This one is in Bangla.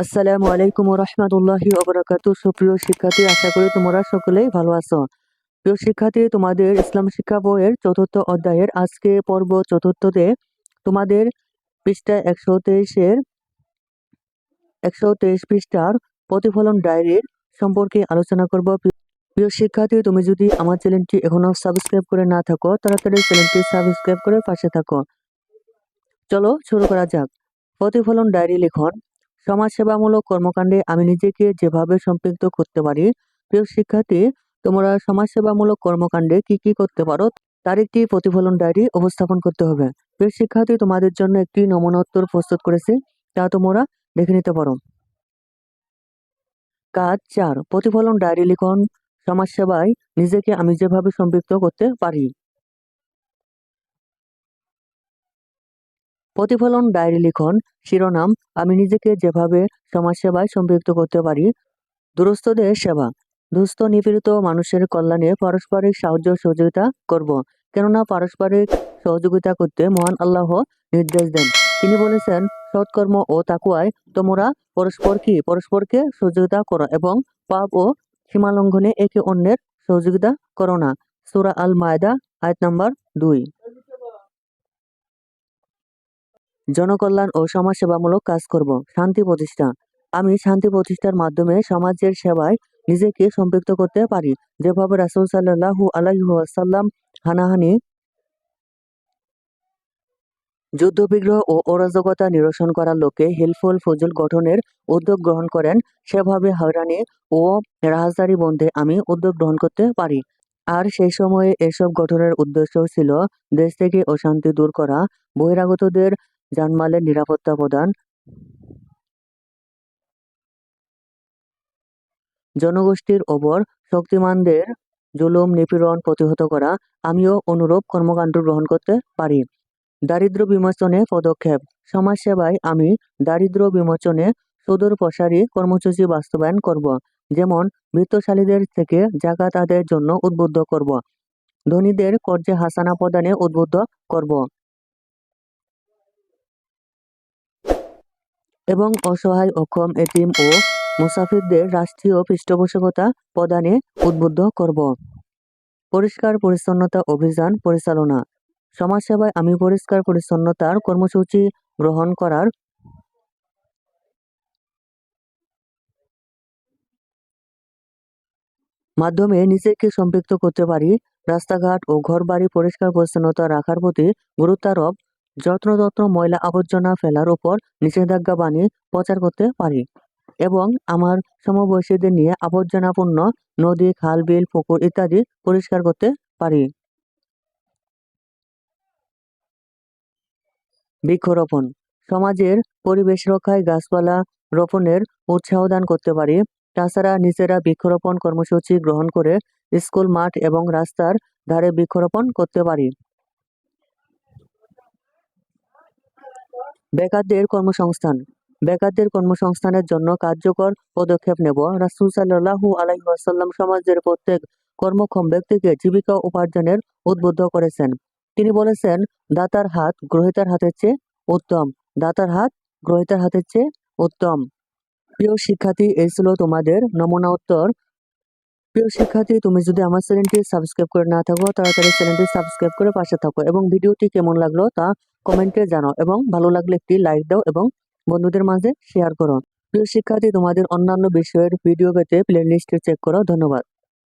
আসসালামু আলাইকুম রহমতুল্লাহি ওবরাকাতু সুপ্রিয় শিক্ষার্থী, আশা করি তোমরা সকলেই ভালো আছো। প্রিয় শিক্ষার্থী, তোমাদের ইসলাম শিক্ষা বইয়ের চতুর্থ অধ্যায়ের আজকে পর্ব চতুর্থতে তোমাদের পৃষ্ঠা একশো তেইশের, একশো তেইশ পৃষ্ঠার প্রতিফলন ডায়েরির সম্পর্কে আলোচনা করব। প্রিয় শিক্ষার্থী, তুমি যদি আমার চ্যানেলটি এখনও সাবস্ক্রাইব করে না থাকো, তাড়াতাড়ি চ্যানেলটি সাবস্ক্রাইব করে পাশে থাকো। চলো শুরু করা যাক। প্রতিফলন ডায়েরি লিখন সমাজসেবামূলক কর্মকাণ্ডে আমি নিজেকে যেভাবে সম্পৃক্ত করতে পারি, প্রিয় শিক্ষার্থী, তোমরা সমাজসেবামূলক কর্মকাণ্ডে কি কি করতে পারো তার একটি প্রতিফলন ডায়েরি উপস্থাপন করতে হবে। প্রিয় শিক্ষার্থী, তোমাদের জন্য একটি নমুনোত্তর প্রস্তুত করেছি, তা তোমরা দেখে নিতে পারো। কাজ চার, প্রতিফলন ডায়েরি লিখন। সমাজসেবায় নিজেকে আমি যেভাবে সম্পৃক্ত করতে পারি। প্রতিফলন ডায়েরি লিখন, শিরোনাম, আমি নিজেকে যেভাবে সমাজসেবায় সম্পৃক্ত করতে পারি, দুরস্থদের সেবা, দুস্থ নিপীড়িত মানুষের কল্যাণে পারস্পরিক সাহায্য সহযোগিতা করব, কেননা পারস্পরিক সহযোগিতা করতে মহান আল্লাহ নির্দেশ দেন। তিনি বলেছেন, সৎকর্ম ও তাকুয়ায় তোমরা পরস্পর কি? পরস্পরকে সহযোগিতা করো এবং পাপ ও সীমালঙ্ঘনে একে অন্যের সহযোগিতা করো না। সুরা আল মায়দা আয়াত নাম্বার দুই। জনকল্যাণ ও সমাজসেবামূলক কাজ করব। শান্তি প্রতিষ্ঠা। আমি শান্তি প্রতিষ্ঠার মাধ্যমে সমাজের সেবায় নিজেকে সম্পৃক্ত করতে পারি। যেভাবে রাসুল সাল্লাহু আলাইসাল্লাম হানাহানি, যুদ্ধবিগ্রহ ও অরাজকতা নিরসন করার লক্ষ্যে হিলফুল ফজল গঠনের উদ্যোগ গ্রহণ করেন, সেভাবে হয়রানি ও রাহাজারি বন্ধে আমি উদ্যোগ গ্রহণ করতে পারি। আর সেই সময়ে এসব গঠনের উদ্দেশ্য ছিল দেশ থেকে অশান্তি দূর করা, বহিরাগতদের জানমালের নিরাপত্তা প্রদান। জনগোষ্ঠীর ওপর শক্তিমানদের জুলুম, নিপীড়ন প্রতিহত করা। আমিও অনুরূপ কর্মকাণ্ড গ্রহণ করতে পারি। দারিদ্র বিমোচনে পদক্ষেপ। সমাজসেবায় আমি দারিদ্র বিমোচনে সুদূর প্রসারী কর্মসূচি বাস্তবায়ন করব, যেমন বৃত্তশালীদের থেকে জাকাত আদায়ের জন্য উদ্বুদ্ধ করব। ধনীদের কর্জে হাসানা প্রদানে উদ্বুদ্ধ করব। এবং অসহায় অক্ষম এতিম ও মুসাফিরদের রাষ্ট্রীয় পৃষ্ঠপোষকতা প্রদানে উদ্বুদ্ধ করব। পরিষ্কার পরিচ্ছন্নতা অভিযান পরিচালনা। সমাজসেবায় আমি পরিষ্কার পরিচ্ছন্নতার কর্মসূচি গ্রহণ করার মাধ্যমে নিজেকে সম্পৃক্ত করতে পারি। রাস্তাঘাট ও ঘরবাড়ি পরিষ্কার পরিচ্ছন্নতা রাখার প্রতি গুরুত্বারোপ যত্রতত্র ময়লা আবর্জনা ফেলার উপর নিষেধাজ্ঞা বানিয়ে প্রচার করতে পারি এবং আমার সমবয়সীদের নিয়ে আবর্জনাপূর্ণ নদী, খাল, বিল, পুকুর ইত্যাদি পরিষ্কার করতে পারি। বৃক্ষরোপণ। সমাজের পরিবেশ রক্ষায় গাছপালা রোপণের উৎসাহ দান করতে পারি। তাছাড়া নিজেরা বৃক্ষরোপণ কর্মসূচি গ্রহণ করে স্কুল, মাঠ এবং রাস্তার ধারে বৃক্ষরোপণ করতে পারি। বেকারদের কর্মসংস্থান। বেকারদের কর্মসংস্থানের জন্য কার্যকর পদক্ষেপ নেব। রাসুল সাল্লাহু আলাইসাল্লাম সমাজের প্রত্যেক কর্মক্ষম ব্যক্তিকে জীবিকা উপার্জনের উদ্বুদ্ধ করেছেন। তিনি বলেছেন, দাতার হাত গ্রহিতার হাতের চেয়ে উত্তম। দাতার হাত গ্রহিতার হাতের চেয়ে উত্তম। প্রিয় শিক্ষার্থী, এই ছিল তোমাদের নমুনা উত্তর। প্রিয় শিক্ষার্থী, তুমি যদি আমার চ্যানেলটি সাবস্ক্রাইব করে না থাকো, তাড়াতাড়ি চ্যানেলটি সাবস্ক্রাইব করে পাশে থাকো এবং ভিডিওটি কেমন লাগল তা কমেন্টে জানাও এবং ভালো লাগলে একটি লাইক দাও এবং বন্ধুদের মাঝে শেয়ার করো। প্রিয় শিক্ষার্থী, তোমাদের অন্যান্য বিষয়ের ভিডিও পেতে প্লে লিস্টে চেক করো। ধন্যবাদ।